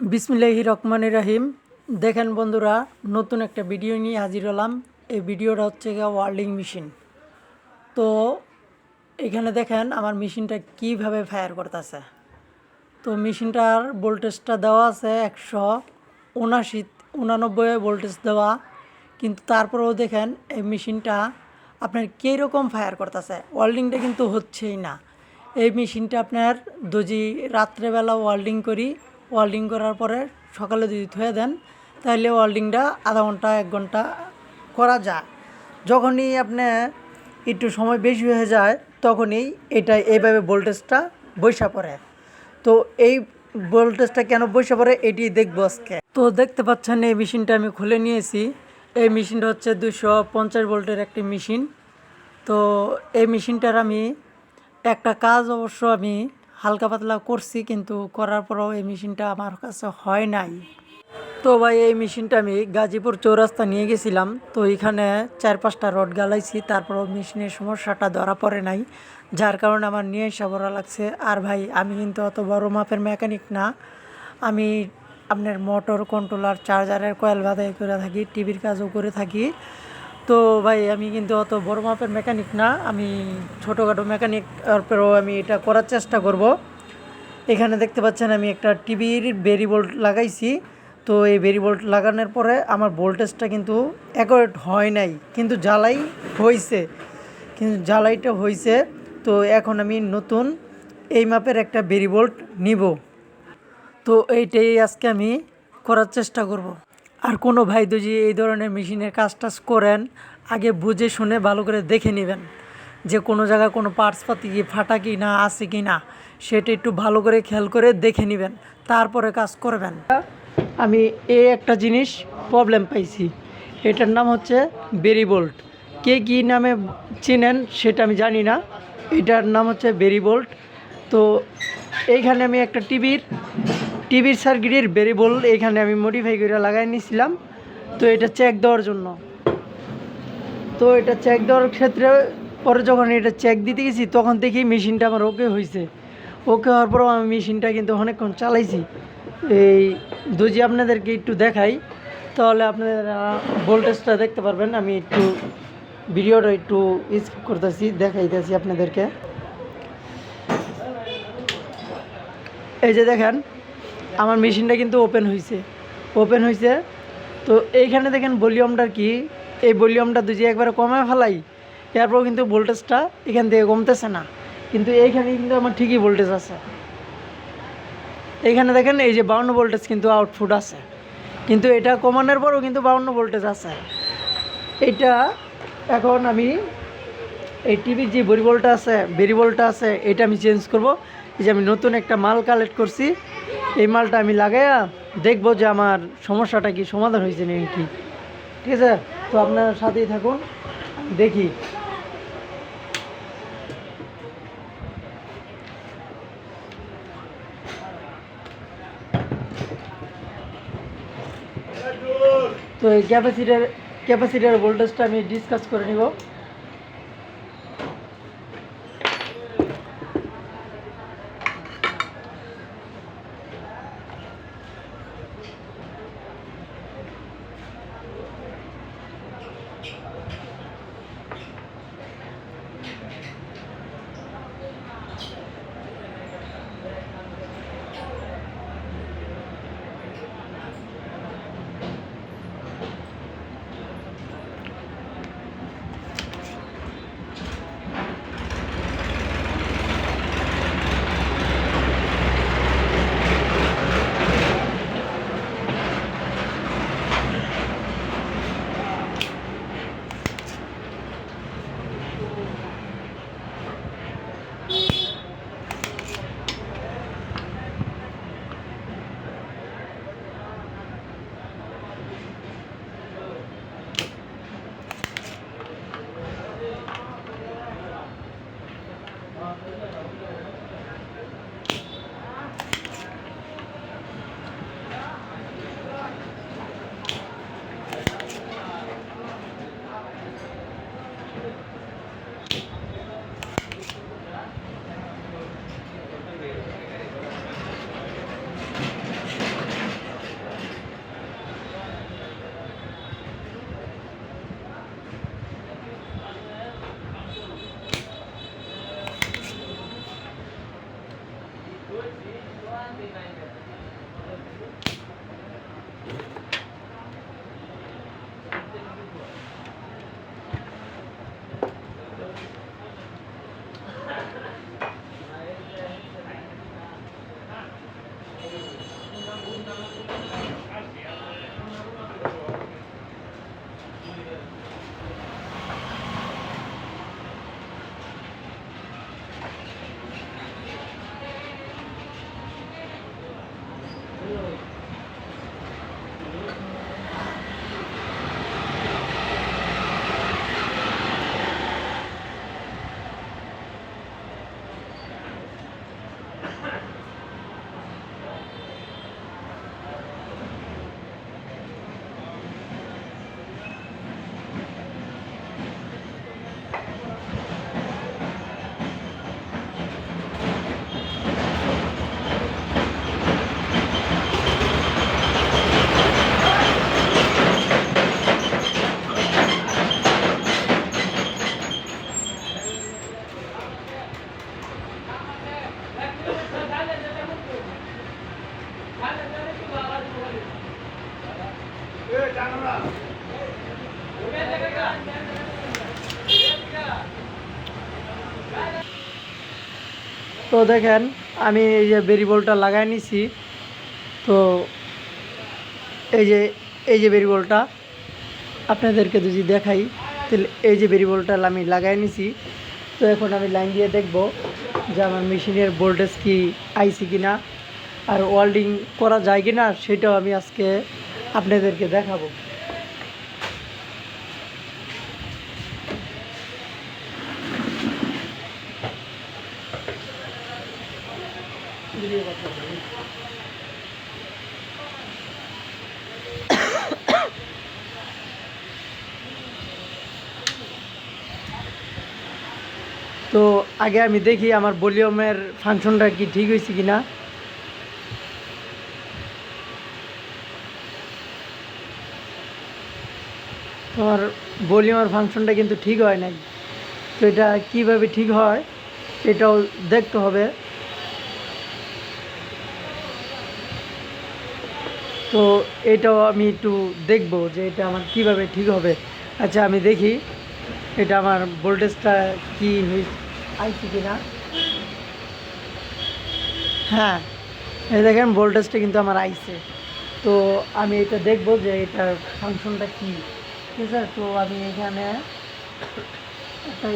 বিসমিল্লাহি রহমানির রাহিম। দেখেন বন্ধুরা, নতুন একটা ভিডিও নিয়ে হাজির হলাম। এই ভিডিওটা হচ্ছে ওয়ার্ল্ডিং মেশিন। তো এখানে দেখেন আমার মেশিনটা কীভাবে ফায়ার করতেছে। তো মেশিনটার ভোল্টেজটা দেওয়া আছে একশো উনাশি উনানব্বই ভোল্টেজ দেওয়া। কিন্তু তারপরেও দেখেন এই মেশিনটা আপনার কীরকম ফায়ার করতেছে। ওয়ার্ল্ডিংটা কিন্তু হচ্ছেই না। এই মেশিনটা আপনার যদি রাত্রেবেলা ওয়ার্ল্ডিং করি ওয়েল্ডিং করার পরে সকালে যদি ধুয়ে দেন, তাহলে ওয়েল্ডিংটা আধা ঘণ্টা, এক ঘণ্টা করা যায়। যখনই আপনি একটু সময় বেশি হয়ে যায়, তখনই এটা এইভাবে ভোল্টেজটা বৈশা পড়ে। তো এই ভোল্টেজটা কেন বসে পড়ে, এটি দেখব আজকে। তো দেখতে পাচ্ছেন, এই মেশিনটা আমি খুলে নিয়েছি। এই মেশিনটা হচ্ছে দুশো পঞ্চাশ ভোল্টের একটি মেশিন। তো এই মেশিনটার আমি একটা কাজ অবশ্য আমি হালকা পাতলা করছি, কিন্তু করার পরও এই মেশিনটা আমার কাছে হয় নাই। তো ভাই, এই মেশিনটা আমি গাজীপুর চৌরাস্তা নিয়ে গেছিলাম। তো এখানে চার পাঁচটা রড গালাইছি, তারপরও মেশিনের সমস্যাটা ধরা পড়ে নাই। যার কারণে আমার নিয়ে এসে বড় লাগছে। আর ভাই, আমি কিন্তু অত বড় মাপের মেকানিক না। আমি আপনার মোটর, কন্ট্রোলার, চার্জারের কয়েল বাধাই করে থাকি, টিভির কাজও করে থাকি। তো ভাই, আমি কিন্তু অত বড় মাপের মেকানিক না। আমি ছোটোখাটো মেকানিক তারপরেও আমি এটা করার চেষ্টা করব। এখানে দেখতে পাচ্ছেন আমি একটা টিভির বেরি বোল্ট লাগাইছি। তো এই বেরি বোল্ট লাগানোর পরে আমার ভোল্টেজটা কিন্তু অ্যাকোরেট হয় নাই, কিন্তু জ্বালাই হয়েছে কিন্তু জ্বালাইটা হয়েছে তো এখন আমি নতুন এই মাপের একটা বেরি বোল্ট নিব। তো এইটাই আজকে আমি করার চেষ্টা করব। আর কোনো ভাই যদি এই ধরনের মেশিনের কাজ টাজ করেন, আগে বুঝে শুনে ভালো করে দেখে নেবেন যে কোনো জায়গায় কোনো পার্টস পাতি কি ফাটা কি না, আছে কি না, সেটা একটু ভালো করে খেয়াল করে দেখে নেবেন, তারপরে কাজ করবেন। আমি এই একটা জিনিস প্রবলেম পাইছি, এটার নাম হচ্ছে বেরি বোল্ট কে কী নামে চেনেন সেটা আমি জানি না, এটার নাম হচ্ছে বেরি বোল্ট তো এইখানে আমি একটা টিভির টিভির সার্কিটের বেরি বোল্ট এইখানে আমি মডিফাই করে লাগাই নিয়েছিলাম তো এটা চেক দেওয়ার জন্য। তো এটা চেক দেওয়ার ক্ষেত্রে পরে যখন এটা চেক দিতে গেছি, তখন দেখি মেশিনটা আমার ওকে হয়েছে ওকে হওয়ার পরেও আমি মেশিনটা কিন্তু অনেকক্ষণ চালাইছি। এই দুজি আপনাদেরকে একটু দেখাই। তাহলে আপনাদের ভোল্টেজটা দেখতে পারবেন। আমি একটু ভিডিওটা একটু স্কিপ করতেছি, দেখাইতেছি আপনাদেরকে। এই যে দেখেন আমার মেশিনটা কিন্তু ওপেন হয়েছে ওপেন হয়েছে তো এইখানে দেখেন ভলিউমটা কি? এই ভলিউমটা দুজি একবারে কমে ফেলাই এরপর কিন্তু ভোল্টেজটা এখান থেকে কমতেছে না। কিন্তু এইখানে কিন্তু আমার ঠিকই ভোল্টেজ আছে। এইখানে দেখেন এই যে বাউন্ন ভোল্টেজ কিন্তু আউটপুট আছে। কিন্তু এটা কমানোর পরও কিন্তু বাউন্ন ভোল্টেজ আছে। এটা এখন আমি এই টিভির যে বেরিবলটা আছে বেরিবলটা আছে, এটা আমি চেঞ্জ করব। এই যে আমি নতুন একটা মাল কালেক্ট করছি। এই মালটা আমি লাগাইয়া দেখব যে আমার সমস্যাটা কি, সমাধান হয়েছে নাকি ঠিক আছে? তো আপনার সাথেই থাকুন দেখি। তো এই ক্যাপাসিটার ক্যাপাসিটার ভোল্টেজটা আমি ডিসকাস করে নিব। তো দেখেন, আমি এই যে বেরিবলটা লাগাই নিছি। তো এই যে এই যে বেরিবলটা আপনাদেরকে যদি দেখাই, তাহলে এই যে বেরিবলটা আমি লাগাই নিছি। তো এখন আমি লাইন দিয়ে দেখব যে আমার মেশিনের ভোল্টেজ কি আইসি কিনা, আর ওয়েল্ডিং করা যায় কিনা, সেটাও আমি আজকে আপনাদেরকে দেখাবো। তো আগে আমি দেখি আমার ভলিউমের ফাংশনটা কি ঠিক হয়েছে কি না তোমার ভলিউমের ফাংশনটা কিন্তু ঠিক হয় নাই। তো এটা কীভাবে ঠিক হয়, এটাও দেখতে হবে। তো এটাও আমি একটু দেখব যে এটা আমার কীভাবে ঠিক হবে। আচ্ছা আমি দেখি এটা আমার ভোল্টেজটা কি আইসি কিনা। হ্যাঁ এই দেখেন ভোল্টেজটা কিন্তু আমার আইসে তো আমি এটা দেখব যে এটার ফাংশনটা কি। ঠিক আছে, তো আমি এখানে একটা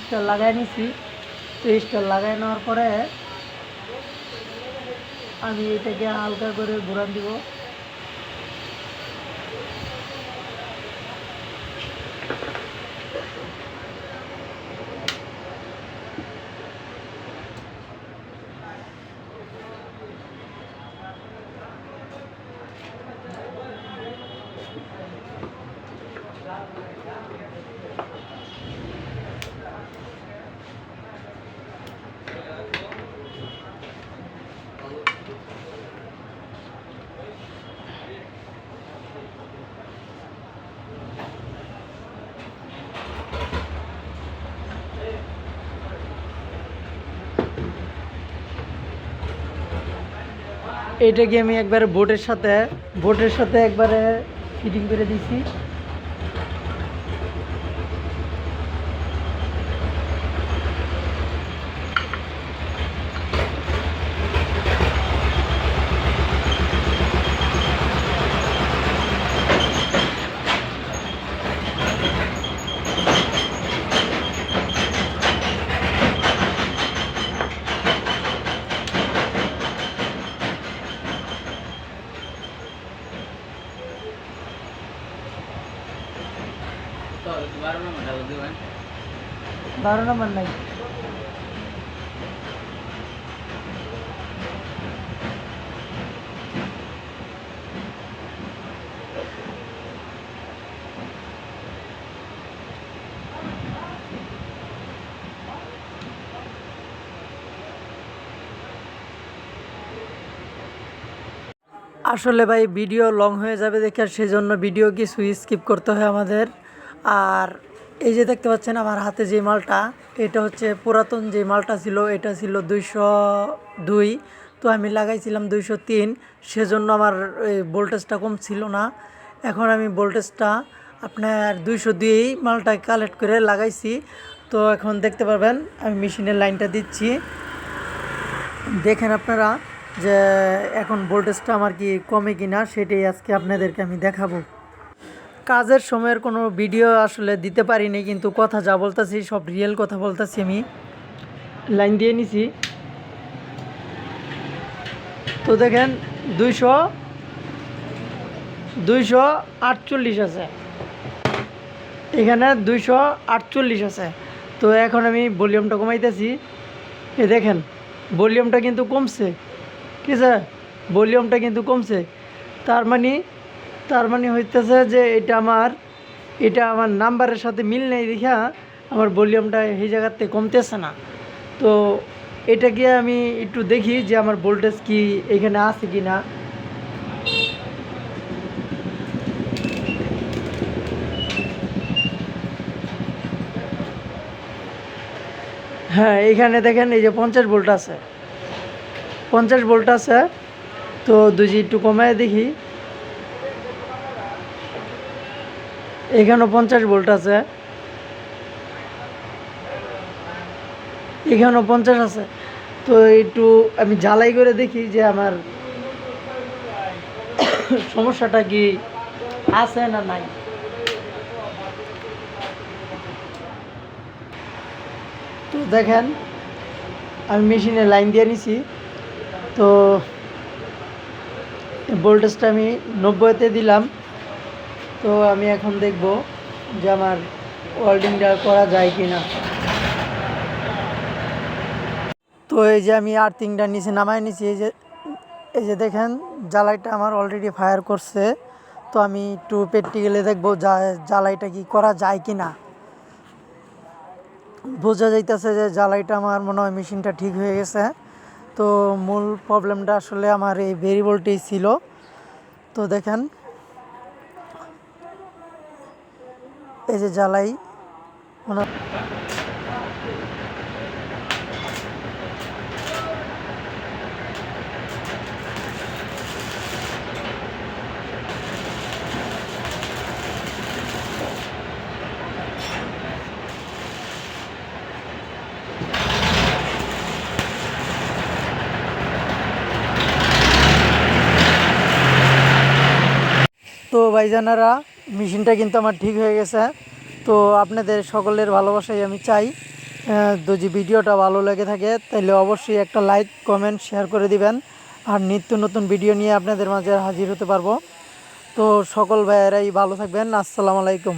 স্টার লাগাই নিছি। তো স্টার লাগাই নেওয়ার পরে আমি এটাকে হালকা করে ঘোরান দিব। এটাকে আমি একবার বোটের সাথে বোটের সাথে একবারে ফিটিং করে দিছি আসলে ভাই ভিডিও লং হয়ে যাবে দেখে সেই জন্য ভিডিও কিছু স্কিপ করতে হয় আমাদের? আর এই যে দেখতে পাচ্ছেন আমার হাতে যে মালটা, এটা হচ্ছে পুরাতন যে মালটা ছিল, এটা ছিল দুইশো দুই। তো আমি লাগাইছিলাম দুইশো তিন। সেজন্য আমার এই ভোল্টেজটা কম ছিল না। এখন আমি ভোল্টেজটা আপনার দুইশো দুই মালটা কালেক্ট করে লাগাইছি। তো এখন দেখতে পারবেন, আমি মেশিনের লাইনটা দিচ্ছি। দেখেন আপনারা যে এখন ভোল্টেজটা আমার কি কমে কি না সেটাই আজকে আপনাদেরকে আমি দেখাবো। কাজের সময়ের কোনো ভিডিও আসলে দিতে পারিনি, কিন্তু কথা যা বলতেছি, সব রিয়েল কথা বলতেছি আমি। লাইন দিয়ে নিছি। তো দেখেন, দুইশো দুইশো আটচল্লিশ আছে। এখানে দুইশো আটচল্লিশ আছে। তো এখন আমি ভলিউমটা কমাইতেছি। এ দেখেন, ভলিউমটা কিন্তু কমছে। ঠিক আছে? ভলিউমটা কিন্তু কমছে। তার মানে তার মানে হইতেছে যে এটা আমার এটা আমার নাম্বারের সাথে মিল নেই দেখা আমার ভলিউমটা এই জায়গাতে কমতেছে না। তো এটা গিয়ে আমি একটু দেখি যে আমার ভোল্টেজ কি এখানে আছে কি না। হ্যাঁ এইখানে দেখেন এই যে পঞ্চাশ ভোল্ট আছে। পঞ্চাশ ভোল্ট আছে, তো দুজি একটু কমায় দেখি। এখানেও পঞ্চাশ ভোল্ট আছে। এখানেও পঞ্চাশ আছে। তো একটু আমি জ্বালাই করে দেখি যে আমার সমস্যাটা কি আছে না নাই। তো দেখেন, আমি মেশিনে লাইন দিয়ে নিছি। তো ভোল্টেজটা আমি নব্বইতে দিলাম। তো আমি এখন দেখব যে আমার ওয়েল্ডিংটা করা যায় কি না তো এই যে আমি আর্থিংটা নিচে নামাই নিছি, এই যে এই যে দেখেন, জ্বালাইটা আমার অলরেডি ফায়ার করছে। তো আমি একটু প্র্যাকটিক্যালে দেখব জ্বালাইটা কি করা যায় কি না বোঝা যাইতেছে যে জ্বালাইটা আমার মনে হয় মেশিনটা ঠিক হয়ে গেছে। তো মূল প্রবলেমটা আসলে আমার এই ভেরিয়েবলটাই ছিল। তো দেখেন এই যে জ্বালাই। মনে তো ভাইজানারা মেশিনটা কিন্তু আমার ঠিক হয়ে গেছে। তো আপনাদের সকলের ভালোবাসাই আমি চাই। যদি ভিডিওটা ভালো লেগে থাকে তাহলে অবশ্যই একটা লাইক, কমেন্ট, শেয়ার করে দিবেন। আর নিত্য নতুন ভিডিও নিয়ে আপনাদের মাঝে হাজির হতে পারব। তো সকল ভাইয়েরাই ভালো থাকবেন। আসসালামু আলাইকুম।